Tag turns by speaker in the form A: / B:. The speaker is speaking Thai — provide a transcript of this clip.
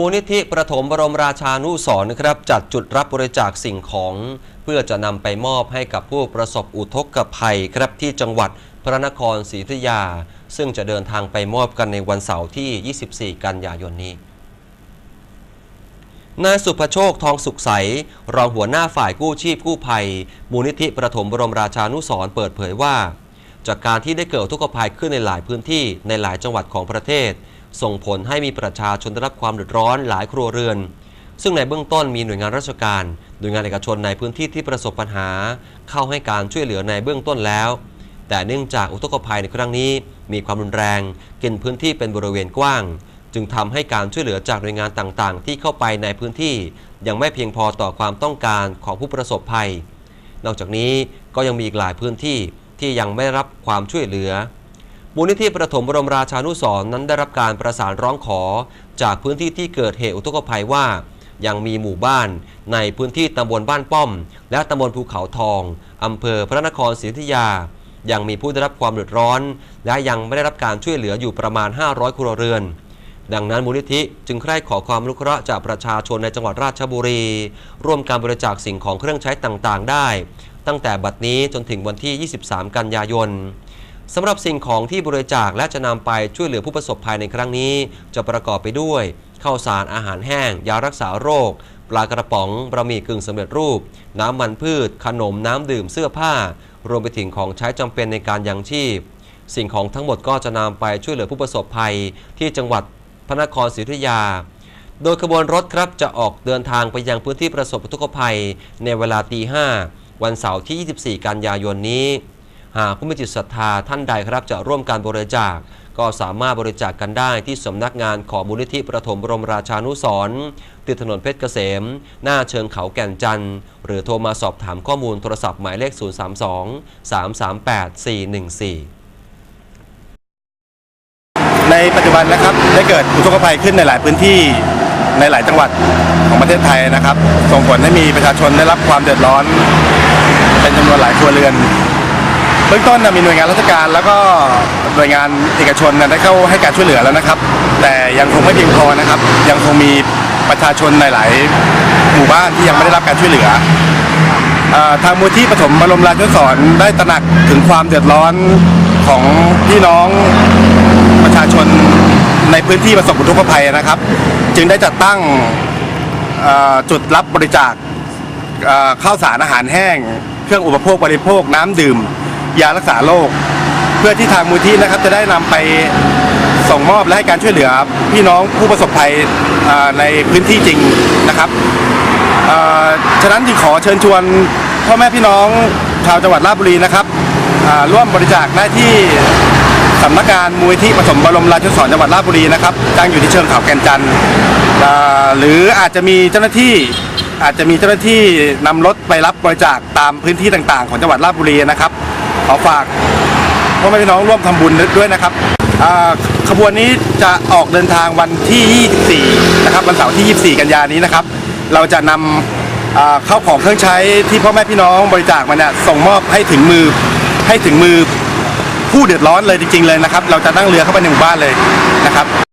A: มูลนิธิประถมบรมราชานุสรณ์นะครับ จัดจุดรับบริจาคสิ่งของ เพื่อจะนำไปมอบให้กับผู้ประสบอุทกภัยครับที่จังหวัดพระนครศรีอยุธยา ซึ่งจะเดินทางไปมอบกันในวันเสาร์ที่ 24 กันยายนนี้นายสุภโชคทองสุขใส รองหัวหน้าฝ่ายกู้ชีพกู้ภัย มูลนิธิประถมบรมราชานุสร์เปิดเผยว่า จากการที่ได้เกิดอุกภัยขึ้นในหลายพื้นที่ในหลายจังหวัดของประเทศ ส่งผลให้มีประชาชนได้รับความเดือดร้อนหลายครัวเรือน ซึ่งในเบื้องต้นมีหน่วยงานราชการ หน่วยงานเอกชนในพื้นที่ที่ประสบปัญหา เข้าให้การช่วยเหลือในเบื้องต้นแล้ว แต่เนื่องจากอุทกภัยในครั้งนี้ มีความรุนแรง กินพื้นที่เป็นบริเวณกว้าง จึงทำให้การช่วยเหลือจากหน่วยงานต่างๆ ที่เข้าไปในพื้นที่ ยังไม่เพียงพอต่อความต้องการของผู้ประสบภัย นอกจากนี้ก็ยังมีอีกหลายพื้นที่ที่ยังไม่รับความช่วยเหลือ มูลนิธิประถมบรมราชานุสร์นั้นได้รับการประสานร้องขอ จากพื้นที่ที่เกิดเหตุอุทกภัยว่า ยังมีหมู่บ้านในพื้นที่ตำบลบ้านป้อม และตำบลภูเขาทองอำเภอพระนครศรีอยุธยา ยังมีผู้ได้รับความเดือดร้อน และยังไม่ได้รับการช่วยเหลืออยู่ประมาณ 500 ครัวเรือนดังนั้นมูลนิธิจึงใคร่ขอความอนุเราะจากประชาชนในจังหวัดราชบุรี ร่วมการบริจาคสิ่งของเครื่องใช้ต่างๆ ได้ ตั้งแต่บัดนี้จนถึงวันที่ 23 กันยายน สำหรับสิ่งของที่บริจาคและจะนำไปช่วยเหลือผู้ประสบภัยในครั้งนี้ จะประกอบไปด้วยข้าวสารอาหารแห้ง ยารักษาโรค ปลากระป๋องบะหมี่กึ่งสำเร็จรูป น้ำมันพืช ขนมน้ำดื่มเสื้อผ้า รวมไปถึงของใช้จำเป็นในการยังชีพ สิ่งของทั้งหมดก็จะนำไปช่วยเหลือผู้ประสบภัย ที่จังหวัดพระนครศรีอยุธยา โดยขบวนรถครับจะออกเดินทางไปยังพื้นที่ประสบอุทกภัย ในเวลาตีห้าวันเสาร์ที่ 24 กันยายนนี้ หากผู้มีจิตศรัทธาท่านใดครับจะร่วมการบริจาค ก็สามารถบริจาคกันได้ที่สำนักงานของมูลนิธิประถมบรมราชานุสรติดถนนเพชรเกษม หน้าเชิงเขาแก่นจันทร์หรือโทรมาสอบถามข้อมูลโทรศัพท์หมายเลข 032 338 414
B: ในปัจจุบันนะครับได้เกิดอุทกภัยขึ้นในหลายพื้นที่ในหลายจังหวัดของประเทศไทยนะครับ ส่งผลให้มีประชาชนได้รับความเดือดร้อน เป็นจำนวนหลายครัวเรือน เบื้องต้นมีหน่วยงานราชการแล้วก็หน่วยงานเอกชนได้เข้าให้การช่วยเหลือแล้วนะครับ แต่ยังคงไม่เพียงพอนะครับ ยังคงมีประชาชนในหลายหมู่บ้านที่ยังไม่ได้รับการช่วยเหลืออทางมูลที่ปฐมบรมราชสอนได้ตระหนักถึงความเดือดร้อนของพี่น้องประชาชนในพื้นที่ประสบอุทกภัยนะครับ จึงได้จัดตั้งจุดรับบริจาคข้าวสารอาหารแห้ง เครื่องอุปโภคบริโภคน้ำดื่ม ยารักษาโรคเพื่อที่ทางมูลที่นะครับจะได้นำไปส่งมอบและให้การช่วยเหลือพี่น้องผู้ประสบภัยในพื้นที่จริงนะครับฉะนั้นจึงขอเชิญชวนพ่อแม่พี่น้องชาวจังหวัดราชบุรีนะครับร่วมบริจาคได้ที่สำนักงานมูลที่ปฐมบรมราชสอนจังหวัดราชบุรีนะครับตั้งอยู่ที่เชิงเขาแก่นจันทร์หรืออาจจะมีเจ้าหน้าที่อาจจะมีเจ้าหน้าที่นำรถไปรับบริจาคตามพื้นที่ต่างๆ ของจังหวัดราชบุรีนะครับ ขอฝากพ่อแม่พี่น้องร่วมทำบุญด้วยนะครับขบวนนี้จะออกเดินทางวันที่ 24 นะครับวันเสาร์ที่ 24 กันยานี้นะครับ เราจะนำอ่าข้าวของเครื่องใช้ที่พ่อแม่พี่น้องบริจาคมาเนี่ยส่งมอบให้ถึงมือให้ถึงมือผู้เดือดร้อนเลยจริง ๆ เลยนะครับ เราจะนั่งเรือเข้าไปในหมู่บ้านเลยนะครับ